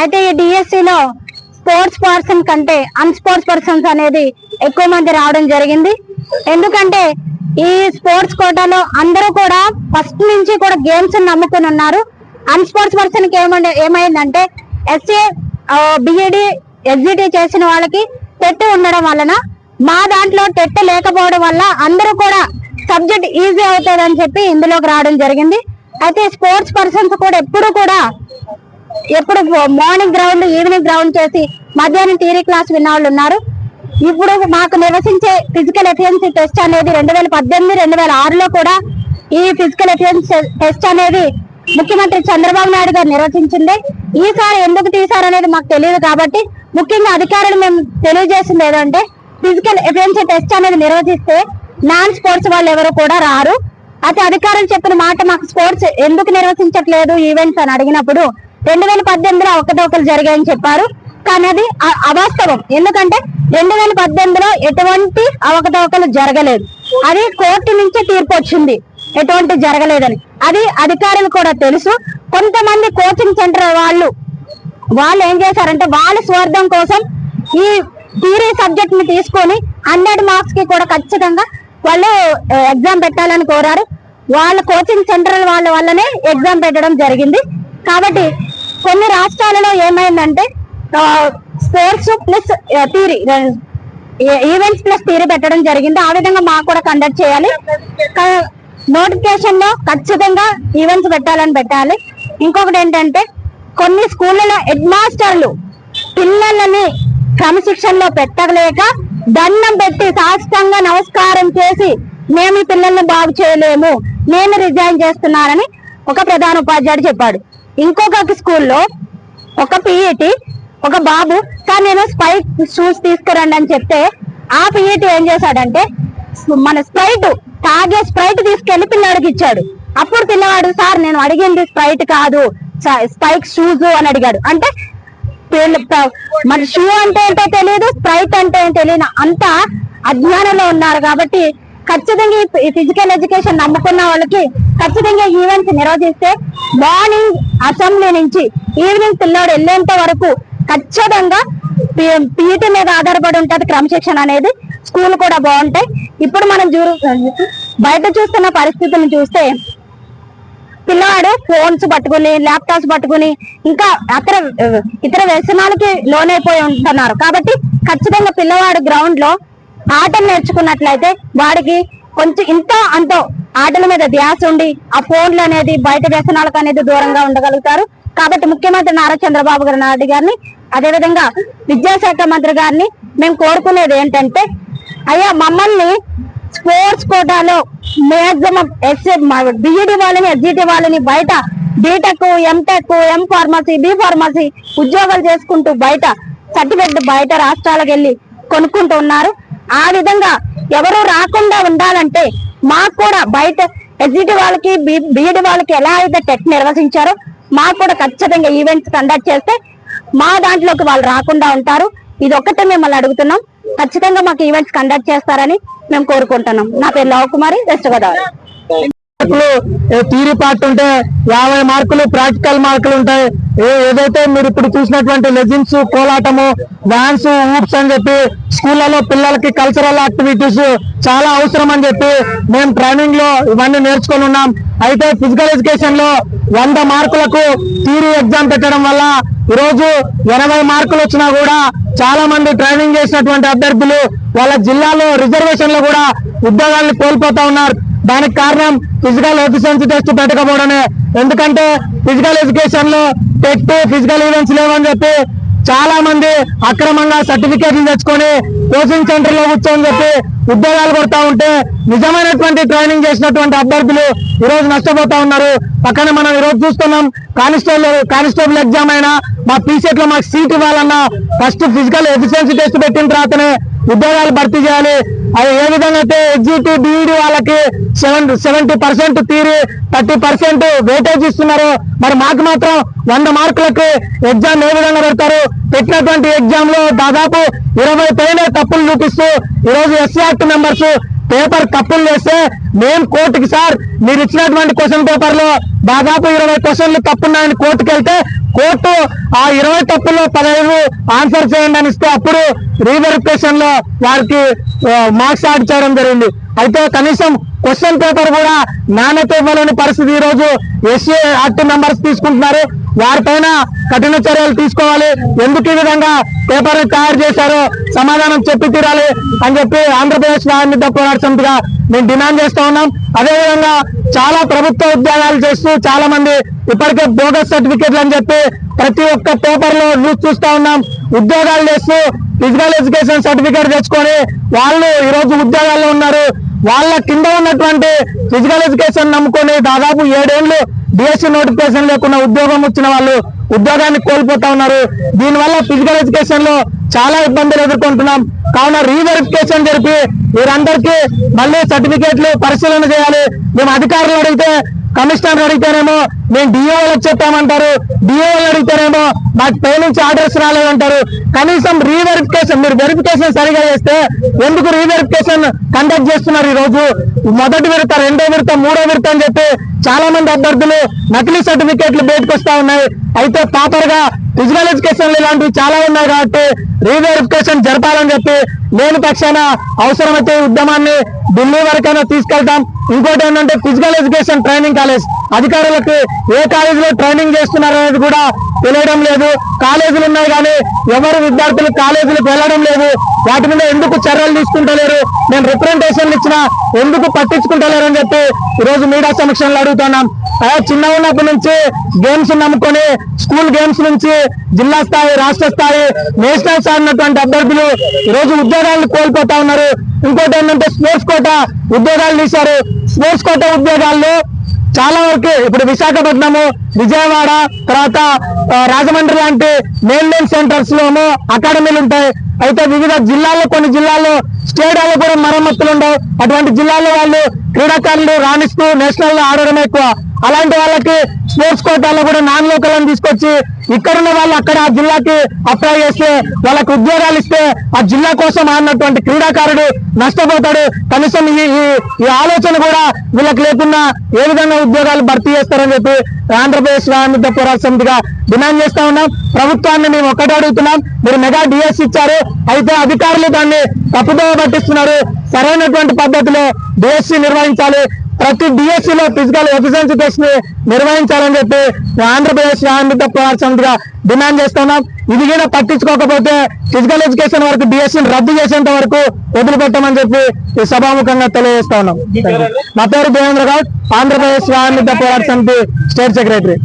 అయితే ఈ డిఎస్సిలో స్పోర్ట్స్ పర్సన్ కంటే అన్స్పోర్ట్స్ పర్సన్స్ అనేది ఎక్కువ మంది రావడం జరిగింది. ఎందుకంటే ఈ స్పోర్ట్స్ కోటాలో అందరూ కూడా ఫస్ట్ నుంచి కూడా గేమ్స్ నమ్ముకుని ఉన్నారు. అన్స్పోర్ట్స్ పర్సన్కి ఏమంటే ఏమైందంటే ఎస్ఏ బిఈడి ఎస్జిటి చేసిన వాళ్ళకి టెట్ ఉండడం వలన మా దాంట్లో టెట్ లేకపోవడం వల్ల అందరూ కూడా సబ్జెక్ట్ ఈజీ అవుతుంది అని చెప్పి ఇందులోకి రావడం జరిగింది. అయితే స్పోర్ట్స్ పర్సన్స్ కూడా ఎప్పుడు కూడా ఎప్పుడు మార్నింగ్ గ్రౌండ్ ఈవినింగ్ గ్రౌండ్ చేసి మధ్యాహ్నం థియరీ క్లాస్ విన్న వాళ్ళు ఉన్నారు. ఇప్పుడు మాకు నివసించే ఫిజికల్ ఎఫిషియన్సీ టెస్ట్ అనేది రెండు వేల పద్దెనిమిది రెండు వేల ఆరులో కూడా ఈ ఫిజికల్ ఎఫిషియన్సీ టెస్ట్ అనేది ముఖ్యమంత్రి చంద్రబాబు నాయుడు గారు నిర్వహించింది. ఈసారి ఎందుకు తీశారనేది మాకు తెలియదు కాబట్టి ముఖ్యంగా అధికారులు మేము తెలియజేసింది ఏదంటే ఫిజికల్ ఎఫిషియన్సీ టెస్ట్ అనేది నిర్వహిస్తే నాన్ స్పోర్ట్స్ వాళ్ళు ఎవరు కూడా రారు. అయితే అధికారులు చెప్పిన మాట మాకు స్పోర్ట్స్ ఎందుకు నిర్వహించట్లేదు ఈవెంట్స్ అని అడిగినప్పుడు రెండు వేల పద్దెనిమిదిలో ఒకటొకరు జరిగాయని చెప్పారు. కానీ అది అవాస్తవం. ఎందుకంటే రెండు వేల పద్దెనిమిదిలో ఎటువంటి అవకతవకలు జరగలేదు. అది కోర్టు నుంచే తీర్పు వచ్చింది. ఎటువంటి జరగలేదని. అది అధికారులు కూడా తెలుసు. కొంతమంది కోచింగ్ సెంటర్ వాళ్ళు వాళ్ళు ఏం చేశారంటే వాళ్ళ స్వార్థం కోసం ఈ థియరీ సబ్జెక్ట్ని తీసుకొని హండ్రెడ్ మార్క్స్కి కూడా ఖచ్చితంగా వాళ్ళు ఎగ్జామ్ పెట్టాలని కోరారు. వాళ్ళ కోచింగ్ సెంటర్ వాళ్ళ వల్లనే ఎగ్జామ్ పెట్టడం జరిగింది. కాబట్టి కొన్ని రాష్ట్రాలలో ఏమైందంటే sports plus theory events plus theory పెట్టడం జరిగింది. ఆ విధంగా మాకు కూడా కండక్ట్ చేయాలి. నోటిఫికేషన్లో ఖచ్చితంగా ఈవెంట్స్ పెట్టాలని పెట్టాలి. ఇంకొకటి ఏంటంటే కొన్ని స్కూళ్ళలో హెడ్ మాస్టర్లు పిల్లలని క్రమశిక్షణలో పెట్టలేక దండం పెట్టి సాష్టంగా నమస్కారం చేసి మేము ఈ పిల్లల్ని బాగు చేయలేము. నేను రిజైన్ చేస్తున్నానని ఒక ప్రధాన ఉపాధ్యాయుడు చెప్పాడు. ఇంకొక స్కూల్లో ఒక పిఈటి ఒక బాబు. సార్ నేను స్పైట్ షూస్ తీసుకురండి అని చెప్తే ఆ పిఈటి ఏం చేశాడంటే మన స్ప్రైట్ తాగే స్ప్రైట్ తీసుకెళ్ళి పిల్లవాడికి ఇచ్చాడు. అప్పుడు పిల్లవాడు సార్ నేను అడిగింది స్ప్రైట్ కాదు స్పైక్ షూస్ అని అడిగాడు. అంటే మన షూ అంటే ఏంటో తెలియదు స్ప్రైట్ అంటే ఏంటో తెలియదు అంతా అజ్ఞానంలో ఉన్నారు కాబట్టి ఖచ్చితంగా ఈ ఫిజికల్ ఎడ్యుకేషన్ నమ్ముకున్న వాళ్ళకి ఖచ్చితంగా ఈవెంట్స్ నిర్వహిస్తే మార్నింగ్ అసెంబ్లీ నుంచి ఈవినింగ్ పిల్లోడు వెళ్ళేంత వరకు ఖచ్చితంగా పీటీ మీద ఆధారపడి ఉంటది క్రమశిక్షణ అనేది. స్కూల్ కూడా బాగుంటాయి. ఇప్పుడు మనం చూ బయట చూస్తున్న పరిస్థితులను చూస్తే పిల్లవాడు ఫోన్స్ పట్టుకుని ల్యాప్టాప్స్ పట్టుకుని ఇంకా అతర ఇతర వ్యసనాలకి లోనైపోయి ఉంటున్నారు. కాబట్టి ఖచ్చితంగా పిల్లవాడు గ్రౌండ్లో ఆటలు నేర్చుకున్నట్లయితే వాడికి కొంచెం ఇంత అంతో ఆటల మీద ధ్యాస ఉండి ఆ ఫోన్లు అనేది బయట వ్యసనాలకు అనేది దూరంగా ఉండగలుగుతారు. కాబట్టి ముఖ్యమంత్రి నారా చంద్రబాబు గారు నాయుడు గారిని అదేవిధంగా విద్యాశాఖ మంత్రి గారిని మేము కోరుకునేది ఏంటంటే అయ్యా మమ్మల్ని స్పోర్ట్స్ కోటాలో మ్యాక్సిమం ఎస్ఏ బిఈడి వాళ్ళని ఎస్జిటి వాళ్ళని బయట B Tech M Tech M pharmacy B pharmacy ఉద్యోగాలు చేసుకుంటూ బయట సర్టిఫికెట్ బయట రాష్ట్రాలకు వెళ్ళి కొనుక్కుంటూ ఉన్నారు. ఆ విధంగా ఎవరు రాకుండా ఉండాలంటే మాకు కూడా బయట ఎస్జిటి వాళ్ళకి బిఈడి వాళ్ళకి ఎలా అయితే టెట్ నిర్వహించారో మాకు కూడా ఖచ్చితంగా ఈవెంట్స్ కండక్ట్ చేస్తే మా దాంట్లోకి వాళ్ళు రాకుండా ఉంటారు. ఇది ఒక్కటే మిమ్మల్ని అడుగుతున్నాం. ఖచ్చితంగా మాకు ఈవెంట్స్ కండక్ట్ చేస్తారని మేము కోరుకుంటున్నాం. నా పేరు Lav Kumari west Godavari theory part ఉంటే యాభై మార్కులు ప్రాక్టికల్ మార్కులు ఉంటాయి. ఏదైతే మీరు ఇప్పుడు చూసినటువంటి లెజిన్స్ కోలాటము డాన్స్ ఊప్స్ అని చెప్పి స్కూళ్ళలో పిల్లలకి కల్చరల్ యాక్టివిటీస్ చాలా అవసరం అని చెప్పి మేము ట్రైనింగ్లో ఇవన్నీ నేర్చుకొని ఉన్నాం. అయితే ఫిజికల్ ఎడ్యుకేషన్లో వంద మార్కులకు థీరీ ఎగ్జామ్ పెట్టడం వల్ల ఈరోజు ఎనభై మార్కులు వచ్చినా కూడా చాలా మంది ట్రైనింగ్ చేసినటువంటి అభ్యర్థులు వాళ్ళ జిల్లాలో రిజర్వేషన్లు కూడా ఉద్యోగాలను కోల్పోతా ఉన్నారు. దానికి కారణం ఫిజికల్ ఎఫిషియన్సీ టెస్ట్ పెట్టకపోవడమే. ఎందుకంటే ఫిజికల్ ఎడ్యుకేషన్లో టెట్ ఫిజికల్ ఈవెంట్స్ లేవని చెప్పి చాలా మంది అక్రమంగా సర్టిఫికేట్లు తెచ్చుకొని కోచింగ్ సెంటర్లో కూర్చొని చెప్పి ఉద్యోగాలు కొడతా ఉంటే నిజమైనటువంటి ట్రైనింగ్ చేసినటువంటి అభ్యర్థులు ఈ రోజు నష్టపోతా ఉన్నారు. పక్కన మనం ఈ రోజు చూస్తున్నాం కానిస్టేబుల్ కానిస్టేబుల్ ఎగ్జామ్ అయినా మా పీసెట్లో మాకు సీట్ ఇవ్వాలన్నా ఫస్ట్ ఫిజికల్ ఎఫిషియన్సీ టెస్ట్ పెట్టిన తర్వాతనే ఉద్యోగాలు భర్తీ చేయాలి. అది ఏ విధంగా అయితే ఎగ్జిటి బీఈడి వాళ్ళకి సెవెన్ సెవెంటీ పర్సెంట్ తీరి థర్టీ పర్సెంట్ వెయిటేజ్ ఇస్తున్నారు మరి మాకు మాత్రం వంద మార్కులకి ఎగ్జామ్ ఏ విధంగా పెడతారు? పెట్టినటువంటి ఎగ్జామ్లో దాదాపు ఇరవై పైన తప్పులు చూపిస్తూ ఈ రోజు ఎస్సీ యాక్ట్ మెంబర్స్ పేపర్ తప్పులు చేస్తే మేము కోర్టుకి సార్ మీరు ఇచ్చినటువంటి క్వశ్చన్ పేపర్లో దాదాపు ఇరవై క్వశ్చన్లు తప్పున్నాయని కోర్టుకి వెళ్తే కోర్టు ఆ ఇరవై తప్పుల్లో పదహైదు ఆన్సర్ చేయండి అని ఇస్తే అప్పుడు రీవెరిఫికేషన్లో వారికి మార్క్స్ యాడ్ చేయడం జరిగింది. అయితే కనీసం క్వశ్చన్ పేపర్ కూడా నాణ్యత ఇవ్వలేని పరిస్థితి ఈ రోజు ఎస్సీ యాక్ట్ మెంబర్స్ తీసుకుంటున్నారు. వారిపైన కఠిన చర్యలు తీసుకోవాలి. ఎందుకు ఈ విధంగా పేపర్ తయారు చేశారో సమాధానం చెప్పి తీరాలి అని చెప్పి ఆంధ్రప్రదేశ్ న్యాయమిద్ద పోరాట సమితిగా మేము డిమాండ్ చేస్తా ఉన్నాం. అదేవిధంగా చాలా ప్రభుత్వ ఉద్యోగాలు చేస్తూ చాలా మంది ఇప్పటికే బోగస్ సర్టిఫికెట్లు అని చెప్పి ప్రతి ఒక్క పేపర్లో న్యూస్ చూస్తా ఉన్నాం. ఉద్యోగాలు చేస్తూ ఫిజికల్ ఎడ్యుకేషన్ సర్టిఫికేట్ తెచ్చుకొని వాళ్ళు ఈ రోజు ఉద్యోగాల్లో ఉన్నారు. వాళ్ళ కింద ఉన్నటువంటి ఫిజికల్ ఎడ్యుకేషన్ నమ్ముకొని దాదాపు ఏడేళ్ళు డిఎస్సీ నోటిఫికేషన్ లేకుండా ఉద్యోగం వచ్చిన వాళ్ళు ఉద్యోగాన్ని కోల్పోతా ఉన్నారు. దీనివల్ల ఫిజికల్ ఎడ్యుకేషన్లో చాలా ఇబ్బందులు ఎదుర్కొంటున్నాం. కావున రీవెరిఫికేషన్ జరిపి వీరందరికీ మళ్ళీ సర్టిఫికేట్లు పరిశీలన చేయాలి. మేము అధికారులు అడిగితే కమిషనర్ అడిగితేనేమో మేము డిఓలకు చెప్పామంటారు. డిఓలు అడిగితేనేమో మాకు పై నుంచి ఆర్డర్స్ రాలేదంటారు. కనీసం రీవెరిఫికేషన్ మీరు వెరిఫికేషన్ సరిగా చేస్తే ఎందుకు రీవెరిఫికేషన్ కండక్ట్ చేస్తున్నారు ఈ రోజు మొదటి విడత రెండో విడత మూడో విడత అని చెప్పి చాలా మంది అభ్యర్థులు నకిలీ సర్టిఫికేట్లు బయటకు వస్తా ఉన్నాయి. అయితే ప్రాపర్గా ఫిజికల్ ఎడ్యుకేషన్ ఇలాంటివి చాలా ఉన్నాయి కాబట్టి రీవెరిఫికేషన్ జరపాలని చెప్పి లేని పక్షాన అవసరమైతే ఉద్యమాన్ని ఢిల్లీ వరకైనా తీసుకెళ్తాం. ఇంకోటి ఏంటంటే ఫిజికల్ ఎడ్యుకేషన్ ట్రైనింగ్ కాలేజ్ అధికారులకు ఏ కాలేజీలో ట్రైనింగ్ చేస్తున్నారు అనేది కూడా తెలియడం లేదు. కాలేజీలు ఉన్నాయి కానీ ఎవరు విద్యార్థులు కాలేజీలకు వెళ్ళడం లేదు. వాటి మీద ఎందుకు చర్యలు తీసుకుంటలేరు? నేను రిప్రజెంటేషన్లు ఇచ్చినా ఎందుకు పట్టించుకుంటలేరు అని చెప్పి ఈరోజు మీడియా సమక్షంలో అడుగుతున్నాం. అలా చిన్న ఉన్నప్పటి నుంచి గేమ్స్ నమ్ముకొని స్కూల్ గేమ్స్ నుంచి జిల్లా స్థాయి రాష్ట్ర స్థాయి నేషనల్ స్థాయి ఉన్నటువంటి అభ్యర్థులు ఈరోజు ఉద్యోగాలను కోల్పోతా ఉన్నారు. ఇంకోటి ఏంటంటే స్పోర్ట్స్ కోట ఉద్యోగాలు తీశారు. స్పోర్ట్స్ కోట ఉద్యోగాల్లో చాలా వరకు ఇప్పుడు విశాఖపట్నము విజయవాడ తర్వాత రాజమండ్రి లాంటి మెయిన్ మెయిన్ సెంటర్స్ లోను అకాడమీలు ఉంటాయి. అయితే వివిధ జిల్లాల్లో కొన్ని జిల్లాల్లో స్టేడియాల్లో కూడా మరమ్మతులు ఉండవు. అటువంటి జిల్లాల్లో వాళ్ళు క్రీడాకారులు రాణిస్తూ నేషనల్లో ఆడడం ఎక్కువ. అలాంటి వాళ్ళకి స్పోర్ట్స్ కోటాలో కూడా నాన్ లోకల్ తీసుకొచ్చి ఇక్కడున్న వాళ్ళు అక్కడ ఆ జిల్లాకి అప్లై చేస్తే వాళ్ళకి ఉద్యోగాలు ఇస్తే ఆ జిల్లా కోసం ఆడినటువంటి క్రీడాకారుడు నష్టపోతాడు. కనీసం ఈ ఈ- ఆలోచన కూడా వీళ్ళకి లేకుండా ఏ విధంగా ఉద్యోగాలు భర్తీ చేస్తారని చెప్పి ఆంధ్రప్రదేశ్ వ్యాయామిత పోరాట సమితిగా డిమాండ్ చేస్తా ఉన్నాం. ప్రభుత్వాన్ని మేము ఒక్కటే అడుగుతున్నాం. మీరు మెగా డిఎస్ ఇచ్చారు. అయితే అధికారులు దాన్ని తప్పుదోవ పట్టిస్తున్నారు. సరైనటువంటి పద్ధతిలో డిఎస్సి నిర్వహించాలి. ప్రతి డిఎస్సి లో ఫిజికల్ ఎఫిషియన్సీ టెస్ట్ని నిర్వహించాలని చెప్పి ఆంధ్రప్రదేశ్ పోరాట సమితిగా డిమాండ్ చేస్తున్నాం. ఇది కూడా పట్టించుకోకపోతే ఫిజికల్ ఎడ్యుకేషన్ వరకు డిఎస్సి రద్దు చేసేంత వరకు వదిలిపెట్టమని చెప్పి ఈ సభాముఖంగా తెలియజేస్తా ఉన్నాం. నా పేరు దేవేంద్ర గౌడ్ ఆంధ్రప్రదేశ్ పోరాట సమితి స్టేట్ సెక్రటరీ.